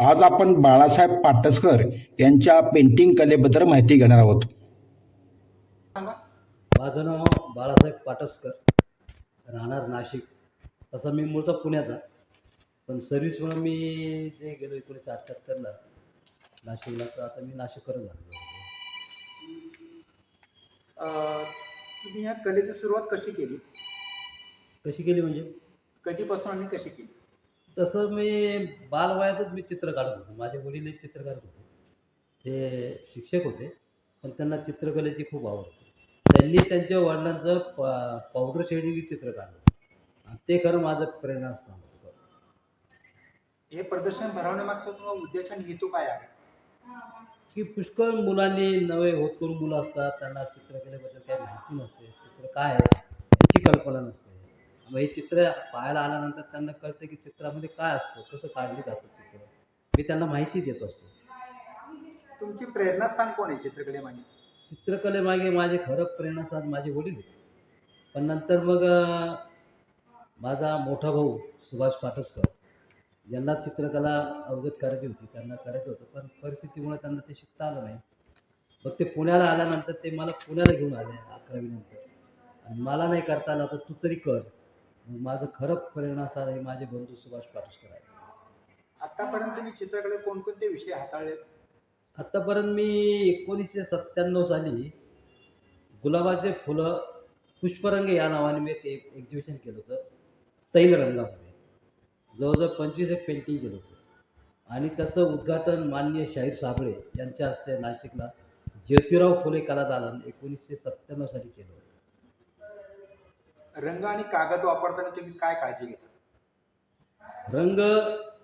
आज आपण बाळासाहेब पाटसकर यांच्या पेंटिंग कलेबद्दल माहिती घेणार आहोत. माझं नाव बाळासाहेब पाटसकर राहणार नाशिक. तसं मी मूळचा पुण्याचा. पण सर्व्हिस म्हणून मी जे गेलो एकोणीसशे अठ्ठ्याहत्तरला नाशिकला तर आता मी नाशिककर झालो. अ, तुम्ही ह्या कलेची सुरुवात कशी केली? कशी केली म्हणजे? कधीपासून आणि कशी केली? तसं मी बालवयातच मी चित्र काढत होतो. माझे वडील एक चित्र काढत होते. ते शिक्षक होते पण त्यांना चित्रकलेची खूप आवड होती. त्यांनी त्यांच्या वडिलांचं पा पावडर शेडिंग चित्र काढलं. आणि ते खरं माझं प्रेरणास्थान होतं. हे प्रदर्शन भरवण्यामागचा तुमचा उद्देश आणि हेतू काय आहे? की पुष्कळ मुलांनी नवे होत करून मुलं असतात त्यांना चित्रकलेबद्दल काही माहिती नसते. चित्र काय आहे? याची कल्पना नसते. हे चित्र पाहायला आल्यानंतर त्यांना कळतं की चित्रामध्ये काय असतं कसं काढले जातं चित्र? मी त्यांना माहिती देत असतो. तुमची प्रेरणास्थान कोण आहे चित्रकलेमागे चित्रकलेमागे माझे खरं प्रेरणास्थान माझे वडील आहेत. पण नंतर मग माझा मोठा भाऊ सुभाष पाटसकर यांना चित्रकला अवगत करायची होती. त्यांना करायचं होतं पण परिस्थितीमुळे त्यांना ते शिकता आलं नाही. मग ते पुण्याला आल्यानंतर ते मला पुण्याला घेऊन आले अकरावीनंतर आणि मला नाही करता आलं तर तू तरी कर. माझं खरं प्रेरणास्थान हे माझे बंधू सुभाष पाटसकर आहे आतापर्यंत तुम्ही चित्रकले कोणकोणते विषय हाताळलेत? आत्तापर्यंत मी एकोणीसशे सत्त्याण्णव साली गुलाबाचे फुलं पुष्परंग या नावाने मी एक एक्झिबिशन केलं होतं तैल रंगामध्ये. जवळजवळ पंचवीस एक पेंटिंग केलं होतं. आणि त्याचं उद्घाटन माननीय शाहीर साबळे यांच्या हस्ते नाशिकला ज्योतिराव फुले कला दालन एकोणीसशे सत्त्याण्णव साली केलं होतं. रंग आणि कागद वापरताना तुम्ही काय काळजी घेता? रंग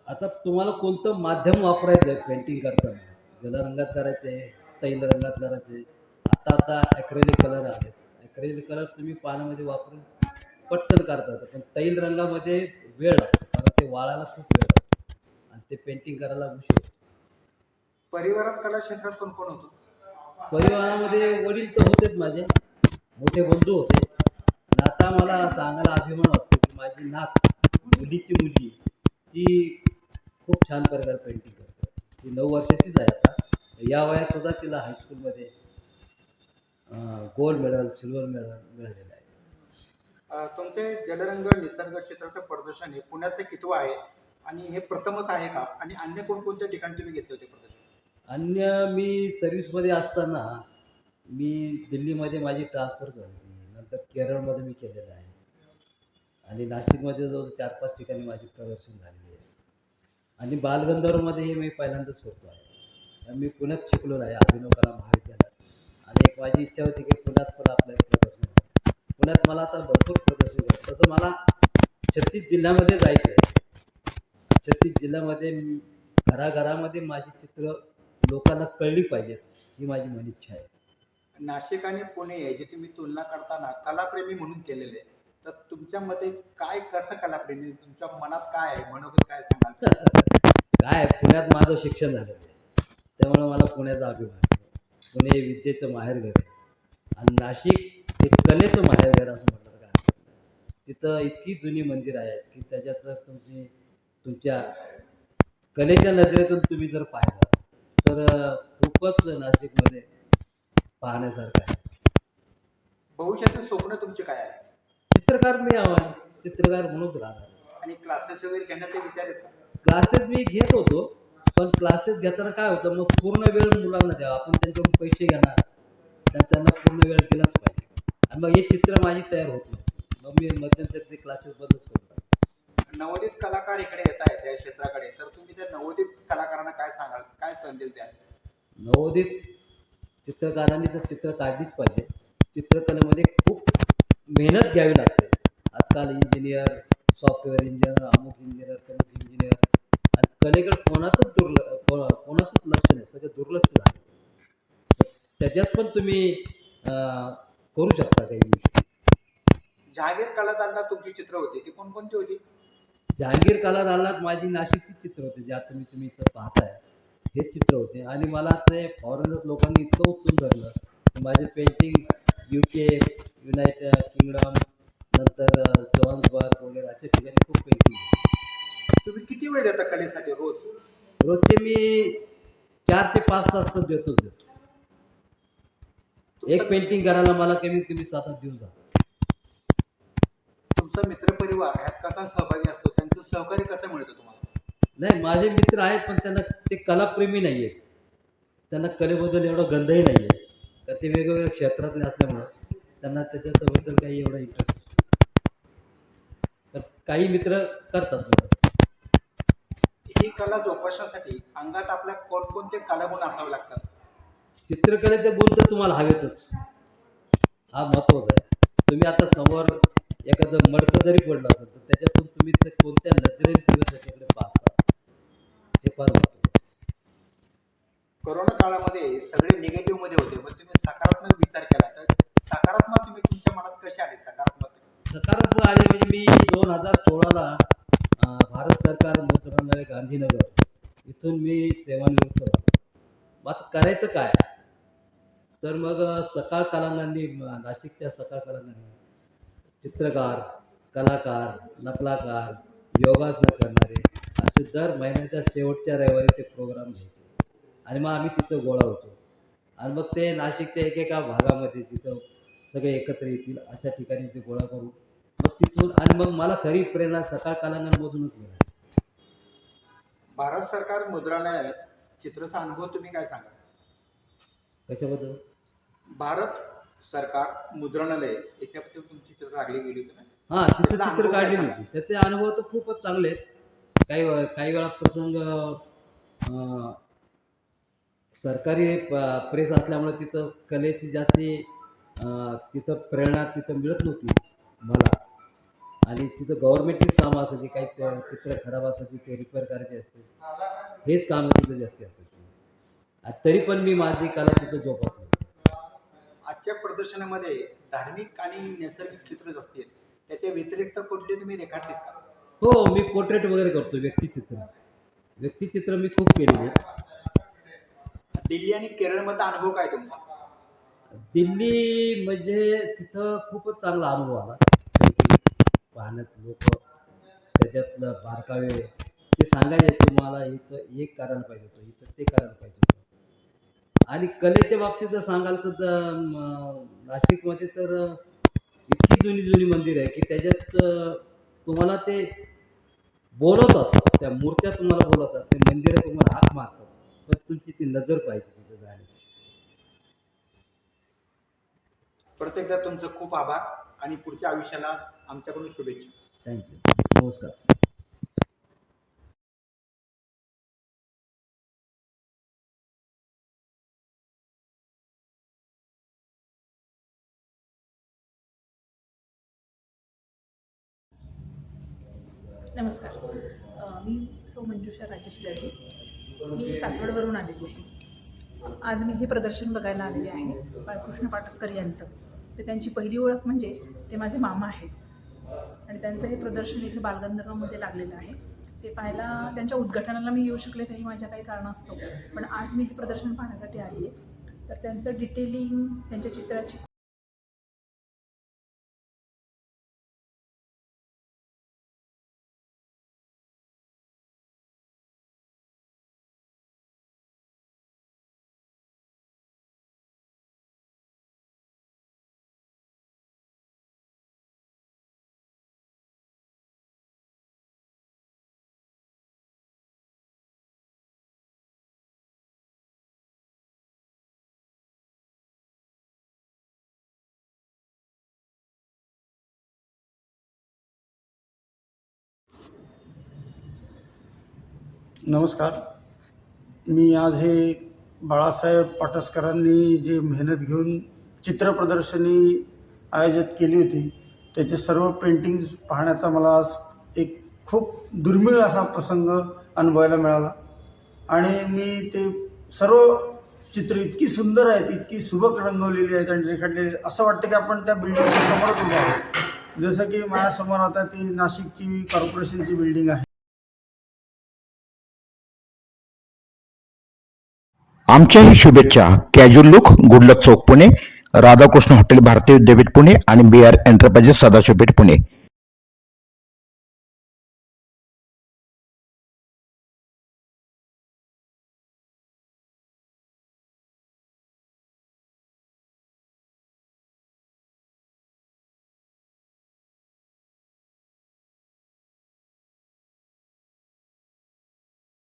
आता तुम्हाला कोणतं माध्यम वापरायचं आहे पेंटिंग करताना? जलरंगात करायचं आहे तैल रंगात करायचं आहे आता आता ॲक्रेलिक कलर आले ॲक्रेलिक कलर तुम्ही पाण्यामध्ये वापरून पटकन काढता येतं पण तैल रंगामध्ये वेळ लागतो कारण ते वाळायला खूप वेळ लागतो आणि ते पेंटिंग करायला उशीर परिवारात कला क्षेत्रात कोण कोण होतो? परिवारामध्ये वडील तर होतेच माझे. मोठे बंधू होते. आता मला सांगायला अभिमान वाटतो की माझी नात मुलीची मुलगी ती खूप छान प्रकारे पेंटिंग करते. ती नऊ वर्षाचीच आहे आता. या वयात सुद्धा तिला हायस्कूलमध्ये गोल्ड मेडल सिल्वर मेडल मिळालेलं आहे. तुमचे जलरंग निसर्ग चित्राचं प्रदर्शन हे पुण्यातलं कितवं आहे? आणि हे प्रथमच आहे का? आणि अन्य कोणकोणत्या ठिकाणी तुम्ही घेतले होते प्रदर्शन? अन्य मी सर्व्हिसमध्ये असताना मी दिल्लीमध्ये माझी ट्रान्सफर झाली. तर केरळमध्ये मी केलेलं आहे. आणि नाशिकमध्ये जवळ चार पाच ठिकाणी माझी प्रदर्शन झालेली आहे. आणि बालगंधर्वमध्येही मी पहिल्यांदाच करतो आहे. आणि मी पुण्यात शिकलो आहे अभिनव कला महाविद्यालयात. आणि एक माझी इच्छा होती की पुण्यात पण आपलं एक प्रदर्शन पुण्यात मला आता भरपूर प्रदर्शन करायचं तसं मला छत्तीस जिल्ह्यामध्ये जायचं आहे. छत्तीस जिल्ह्यामध्ये घराघरामध्ये माझी चित्र लोकांना कळली पाहिजेत ही माझी मन इच्छा आहे. नाशिक आणि पुणे याची तुम्ही तुलना करताना कलाप्रेमी म्हणून केलेले आहे. तर तुमच्या मते काय कसं कलाप्रेमी तुमच्या मनात काय आहे? मनोगत काय सांगाल? काय पुण्यात माझं शिक्षण झालेलं आहे. त्यामुळे मला पुण्याचा अभिमान आहे. पुणे हे विद्येचं माहेरघर आहे. आणि नाशिक हे कलेचं माहेरघर असं म्हटलं तर काय तिथं इतकी जुनी मंदिरं आहेत की त्याच्यात जर तुमची तुमच्या कलेच्या नजरेतून तुम्ही जर पाहिलं तर खूपच नाशिकमध्ये पाहण्यासारखं आहे. भविष्याचं स्वप्न तुमचे काय आहे चित्रकार मी हवा चित्रकार म्हणूनच राहणार आणि क्लासेस वगैरे घेण्याचे विचार का? क्लासेस मी घेत होतो पण क्लासेस घेताना काय होतं मग पूर्ण वेळ मुलांना द्यावा. आपण त्यांच्याकडून पैसे घेणार. तर त्यांना पूर्ण वेळ दिलाच पाहिजे. आणि मग हे चित्र माझी तयार होत नाही. मग मी मध्यंतरी ते क्लासेस बंदच करून टाकले. नवोदित कलाकार इकडे येत आहेत या क्षेत्राकडे. तर तुम्ही त्या नवोदित कलाकारांना काय सांगाल? काय संदेश द्याल? नवोदित चित्रकारांनी तर चित्र काढलीच पाहिजे चित्रकलेमध्ये खूप मेहनत घ्यावी लागते. आजकाल इंजिनियर सॉफ्टवेअर इंजिनियर अमुक इंजिनियर तमुक इंजिनियर आणि कलेकडे कोणाचंच दुर्ल कोणाचंच लक्ष नाही सगळं दुर्लक्ष झालं. त्याच्यात पण तुम्ही करू शकता काही गोष्टी. जहागीर कलादांना तुमची चित्र होती ती कोणकोणती होती? जहांगीर कला दालनात माझी नाशिकची चित्र होते जे आता मी तुम्ही इथं पाहताय. हेच चित्र होते. आणि मला ते फॉरेनर्स लोकांनी इतकं उचलून धरलं. माझे painting U K United Kingdom नंतर जोहान्सबर्ग वगैरे अशा ठिकाणी खूप पेंटिंग तुम्ही किती वेळ देता कलेसाठी रोज? रोजचे मी चार ते पाच तास तर देतोच देतो. एक पेंटिंग करायला मला कमीत कमी सात आठ दिवस जातात. तुमचा मित्रपरिवार ह्यात कसा सहभागी असतो? त्यांचं सहकार्य कसं मिळतं तुम्हाला? नाही माझे मित्र आहेत पण त्यांना ते कलाप्रेमी नाही आहेत त्यांना कलेबद्दल एवढा गंधही नाही आहे तर ते वेगवेगळ्या क्षेत्रातले असल्यामुळं त्यांना त्याच्याबद्दल काही एवढा इंटरेस्ट तर काही मित्र करतात ही कला जोपासण्यासाठी अंगात आपल्या कोणकोणते कलागुण असावे लागतात? चित्रकलेचे गुण तर तुम्हाला हवेतच. हा महत्त्वाचा आहे. तुम्ही आता समोर एखादं मडकं जरी पडलं असेल तर त्याच्यातून तुम्ही ते कोणत्या नजरेने तुम्ही त्याच्याकडे पाहता. फार महत्त्वाचं आहे. कोरोना काळामध्ये सगळे निगेटिव्हमध्ये होते पण तुम्ही सकारात्मक विचार केला तर? सकारात्मक तुम्ही तुमच्या मनात कसे आले सकारात्मक? सकारात्मक आले म्हणजे मी दोन हजार सोळाला भारत सरकार मंत्रालय गांधीनगर इथून मी सेवानिवृत्त झालो. मग करायचं काय? तर मग सकाळ कलांगांनी नाशिकच्या सकाळ कलांगांनी चित्रकार कलाकार नकलाकार योगासनं करणारे असे दर महिन्याच्या शेवटच्या रविवारी ते प्रोग्राम घ्यायचे. आणि मग आम्ही तिथं गोळा होतो. आणि मग ते नाशिकच्या एकेका भागामध्ये तिथं सगळे एकत्र येतील अशा ठिकाणी ते गोळा करू मग तिथून आणि मग मला खरी प्रेरणा सकाळ कालांगांमधूनच मिळाली. भारत सरकार मुद्रणालयात चित्राचा अनुभव तुम्ही काय सांगा कशाबद्दल? भारत सरकार मुद्रणालय याच्याबद्दल तुमची चित्र लागली गेली होती ना? हां तिथं चित्र काय काढली? नव्हती त्याचे अनुभव तर खूपच चांगले आहेत. काही काही वेळा प्रसंग अं, सरकारी प- प्रेस असल्यामुळे तिथं कलेची जास्ती तिथं प्रेरणा तिथं मिळत नव्हती मला. आणि तिथं गव्हर्मेंटचीच कामं असायची काही चित्र खराब असायची ते रिपेअर करायचे असते. हेच कामं तिथं जास्ती असायची. तरी पण मी माझी कला तिथं जोपासली आजच्या प्रदर्शनामध्ये धार्मिक आणि नैसर्गिक चित्रच असतील त्याच्या व्यतिरिक्त कुठले तुम्ही रेखाटलीत का? हो मी पोर्ट्रेट वगैरे करतो व्यक्तिचित्र. व्यक्तिचित्र मी खूप केलेली. दिल्ली आणि केरळमधला अनुभव काय तुमचा? दिल्ली म्हणजे तिथं खूपच चांगला अनुभव आला. पाहण्यात लोक त्याच्यातलं बारकावे ते सांगायचे तुम्हाला इथं एक करायला पाहिजे होतं इथं ते करायला पाहिजे होतं. आणि कलेच्या बाबतीत जर सांगाल तर नाशिकमध्ये तर इतकी जुनी जुनी मंदिर आहे की त्याच्यात तुम्हाला ते बोलवतात त्या मूर्त्या तुम्हाला बोलवतात ते मंदिरं तुम्हाला हाक मारतात पण तुमची ती नजर पाहिजे तिथं जाण्याची. प्रत्येकदा तुमचं खूप आभार आणि पुढच्या आयुष्याला आमच्याकडून शुभेच्छा. थँक्यू नमस्कार. नमस्कार. मी सौ मंजुषा राजेश दळवी. मी सासवडवरून आलेली आहे. आज मी हे प्रदर्शन बघायला आलेले आहे बाळकृष्ण पाटसकर यांचं. तर त्यांची पहिली ओळख म्हणजे ते माझे मामा आहेत. आणि त्यांचं हे प्रदर्शन इथे बालगंधर्वमध्ये लागलेलं आहे. ते पाहायला त्यांच्या उद्घाटनाला मी येऊ शकले नाही माझ्या काही कारणास्तव. पण आज मी हे प्रदर्शन पाहण्यासाठी आली आहे. तर त्यांचं डिटेलिंग त्यांच्या चित्राची नमस्कार. मी आज हे बाळासाहेब पाटसकरांनी जी मेहनत घेऊन चित्र प्रदर्शनी आयोजित केली होती त्याचे सर्व पेंटिंग्स पाहण्याचा मला आज एक खूप दुर्मिळ असा प्रसंग अनुभवायला मिळाला. आणि मी ते सर्व चित्र इतकी सुंदर आहेत इतकी सुबक रंगवलेली आहेत आणि रेखाटलेली असं वाटतं की आपण त्या बिल्डिंगच्या समोरच उभं आहोत. जसं की माझ्यासमोर आता ती नाशिकची कॉर्पोरेशनची बिल्डिंग आहे. आमच्याही शुभेच्छा. Casual look good luck Chowk Pune. Radhakrishna hotel Bharatiya Vidyapeeth Pune आणि B R enterprises Sadashivpeth Pune.